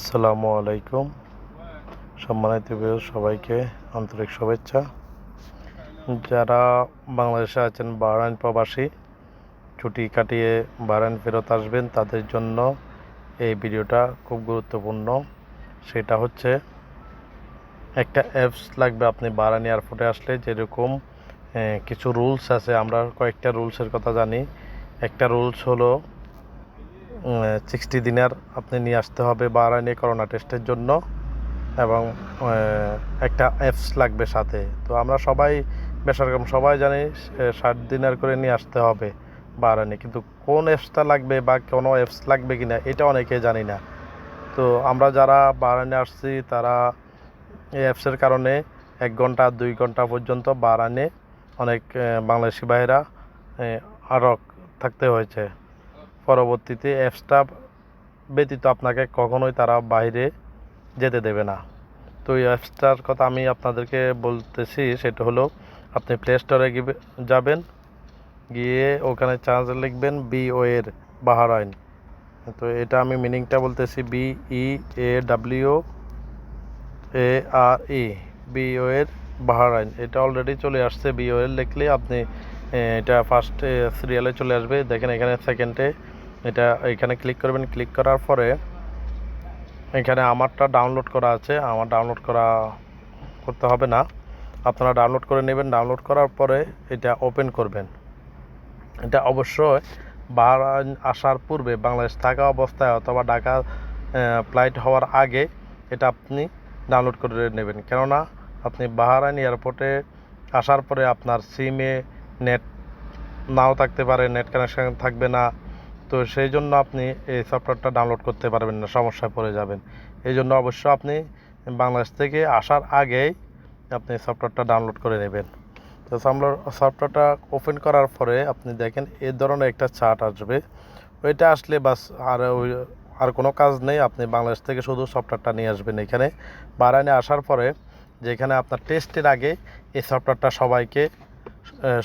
আসসালামু আলাইকুম। সম্মানিত সবাইকে আন্তরিক শুভেচ্ছা। যারা বাংলাদেশে আছেন, বাহরাইন প্রবাসী, ছুটি কাটিয়ে বাহরাইন ফেরত আসবেন, তাদের জন্য এই ভিডিওটা খুব গুরুত্বপূর্ণ। সেটা হচ্ছে, একটা অ্যাপস লাগবে আপনি বাহরাইন এয়ারপোর্টে আসলে, যেরকম কিছু রুলস আছে। আমরা কয়েকটা রুলসের কথা জানি। একটা রুলস হলো সিক্সটি দিনের আপনি নিয়ে আসতে হবে বাহরাইনে করোনা টেস্টের জন্য এবং একটা অ্যাপস লাগবে সাথে। তো আমরা সবাই, বেসরকার সবাই জানি ষাট দিনের করে নিয়ে আসতে হবে বাহরাইনে কিন্তু কোন অ্যাপসটা লাগবে বা কোনো অ্যাপস লাগবে কি না এটা অনেকে জানি না। তো আমরা যারা বাহরাইনে আসছি, তারা এই অ্যাপসের কারণে এক ঘণ্টা, দুই ঘণ্টা পর্যন্ত বাহরাইনে অনেক বাংলাদেশি ভাইয়েরা আরও থাকতে হয়েছে। পরবর্তীতে অ্যাপসটা ব্যতীত আপনাকে কখনোই তারা বাইরে যেতে দেবে না। তো এই অ্যাপসটার কথা আমি আপনাদেরকে বলতেছি, সেটা হলো আপনি প্লে স্টোরে যাবেন, গিয়ে ওখানে চার্জ লিখবেন বি ও এর বাহারাইন তো এটা আমি মিনিংটা বলতেছি B E A W A R E B O এর বাহারাইন এটা অলরেডি চলে আসছে বি ও এর লিখলে আপনি এটা ফার্স্ট সিরিয়ালে চলে আসবে। দেখেন এখানে সেকেন্ডে এটা এখানে ক্লিক করবেন ক্লিক করার পরে এখানে আমারটা ডাউনলোড করা আছে। আমার ডাউনলোড করা করতে হবে না। আপনারা ডাউনলোড করে নেবেন। ডাউনলোড করার পরে এটা ওপেন করবেন। এটা অবশ্যই বাহরাইন আসার পূর্বে বাংলাদেশ থাকা অবস্থায় অথবা ঢাকা ফ্লাইট হওয়ার আগে এটা আপনি ডাউনলোড করে নেবেন। কেননা আপনি বাহরাইন এয়ারপোর্টে আসার পরে আপনার সিমে নেট নাও থাকতে পারে নেট কানেকশান থাকবে না। তো সেই জন্য আপনি এই সফটওয়্যারটা ডাউনলোড করতে পারবেন না, সমস্যায় পড়ে যাবেন। এই জন্য অবশ্য আপনি বাংলাদেশ থেকে আসার আগেই আপনি সফটওয়্যারটা ডাউনলোড করে নেবেন। তো সফটওয়্যারটা ওপেন করার পরে আপনি দেখেন এই ধরনের একটা চার্ট আসবে। ওইটা আসলে বাস আর ওই আর কোনো কাজ নেই, আপনি বাংলাদেশ থেকে শুধু সফটওয়্যারটা নিয়ে আসবেন এখানে। বারাইনে আসার পরে যেখানে আপনার টেস্টের আগে এই সফটওয়্যারটা সবাইকে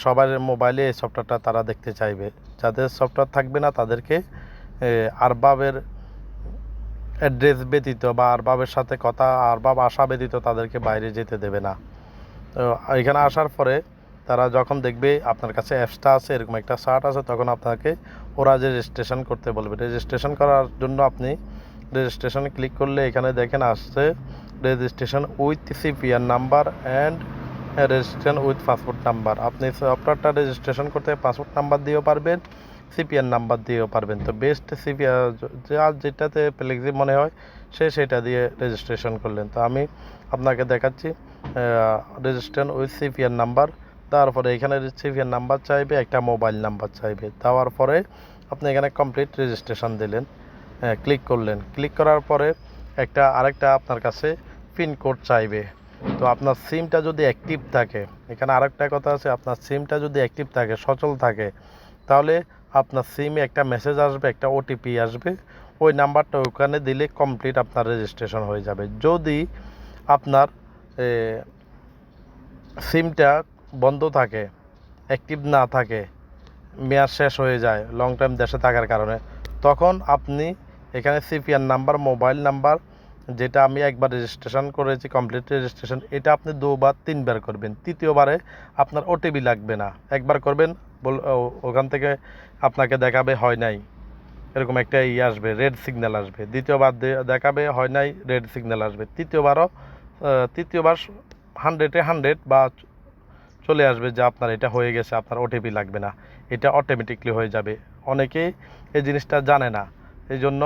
সবার মোবাইলে এই সফটওয়্যারটা তারা দেখতে চাইবে। যাদের সফটওয়্যার থাকবে না, তাদেরকে আরবাবের অ্যাড্রেস ব্যতীত বা আরবাবের সাথে কথা, আরবাব আসা ব্যতীত তাদেরকে বাইরে যেতে দেবে না। তো এখানে আসার পরে তারা যখন দেখবে আপনার কাছে অ্যাপসটা আছে, এরকম একটা শার্ট আছে, তখন আপনাকে ওরা যে রেজিস্ট্রেশন করতে বলবে। রেজিস্ট্রেশন করার জন্য আপনি রেজিস্ট্রেশন ক্লিক করলে এখানে দেখেন আসছে registration with CPR number and registration with passport number. আপনি সফটওয়্যারটা রেজিস্ট্রেশন করতে পাসপোর্ট নাম্বার দিয়েও পারবেন সিপিআর নাম্বার দিয়েও পারবেন। তো বেস্ট সিপিআর যার যেটাতে ফ্লেক্সি মনে হয়, সে সেটা দিয়ে রেজিস্ট্রেশন করলেন। তো আমি আপনাকে দেখাচ্ছি রেজিস্ট্রেশন উইথ সিপিআর নাম্বার। তারপরে এখানে সিপিআর নাম্বার চাইবে, একটা মোবাইল নাম্বার চাইবে। দেওয়ার পরে আপনি এখানে কমপ্লিট রেজিস্ট্রেশন দিলেন ক্লিক করলেন। ক্লিক করার পরে একটা আরেকটা আপনার কাছে পিনকোড চাইবে। তো আপনার সিমটা যদি অ্যাক্টিভ থাকে, এখানে আরেকটা কথা আছে, আপনার সিমটা যদি অ্যাক্টিভ থাকে, সচল থাকে, তাহলে আপনার সিমে একটা মেসেজ আসবে, একটা ওটিপি আসবে, ওই নাম্বারটা ওখানে দিলে কমপ্লিট আপনার রেজিস্ট্রেশন হয়ে যাবে। যদি আপনার সিমটা বন্ধ থাকে, অ্যাক্টিভ না থাকে, মেয়াদ শেষ হয়ে যায় লং টাইম দেশে থাকার কারণে, তখন আপনি এখানে সিপিআর নাম্বার মোবাইল নাম্বার যেটা আমি একবার রেজিস্ট্রেশন করেছি কমপ্লিট রেজিস্ট্রেশন এটা আপনি দুবার, তিনবার করবেন। তৃতীয়বারে আপনার ওটিপি লাগবে না। একবার করবেন, বল ওখান থেকে আপনাকে দেখাবে, হয় নাই। এরকম একটা ইয়ে আসবে রেড সিগন্যাল আসবে। দ্বিতীয়বার দেখাবে, হয় নাই রেড সিগন্যাল আসবে। তৃতীয়বারও তৃতীয়বার হান্ড্রেডে হান্ড্রেড বা চলে আসবে যে আপনার এটা হয়ে গেছে, আপনার ওটিপি লাগবে না। এটা অটোমেটিকলি হয়ে যাবে। অনেকেই এই জিনিসটা জানে না। এই জন্য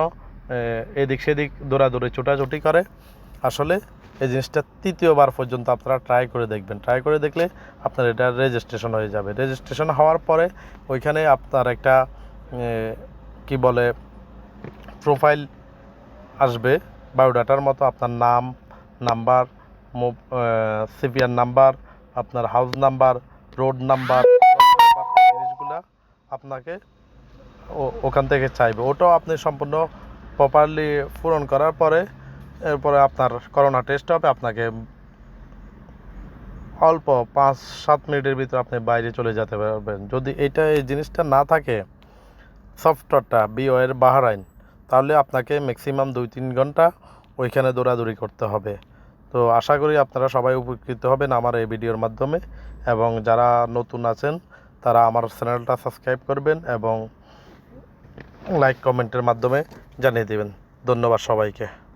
এদিক সেদিক দৌড়াদৌড়ি, ছোটাছুটি করে। আসলে এই জিনিসটা তৃতীয়বার পর্যন্ত আপনারা ট্রাই করে দেখবেন। ট্রাই করে দেখলে আপনার এটা রেজিস্ট্রেশন হয়ে যাবে। রেজিস্ট্রেশন হওয়ার পরে ওইখানে আপনার একটা কি বলে প্রোফাইল আসবে। বায়োডাটার মতো আপনার নাম নাম্বার সিপিআর নাম্বার আপনার হাউস নাম্বার রোড নাম্বার জিনিসগুলো আপনাকে ওখান থেকে চাইবে। ওটাও আপনি সম্পূর্ণ প্রপারলি পূরণ করার পরে এরপরে আপনার করোনা টেস্ট হবে, আপনাকে অল্প পাঁচ সাত মিনিটের ভিতরে আপনি বাইরে চলে যেতে পারবেন। যদি এটা এই জিনিসটা না থাকে সফটওয়্যারটা বিও এর বাহারাইন তাহলে আপনাকে ম্যাক্সিমাম দুই তিন ঘণ্টা ওইখানে দৌড়াদৌড়ি করতে হবে। তো আশা করি আপনারা সবাই উপকৃত হবেন আমার এই ভিডিওর মাধ্যমে, এবং যারা নতুন আছেন, তারা আমার চ্যানেলটা সাবস্ক্রাইব করবেন এবং লাইক কমেন্টের মাধ্যমে জানিয়ে দেবেন। ধন্যবাদ সবাইকে।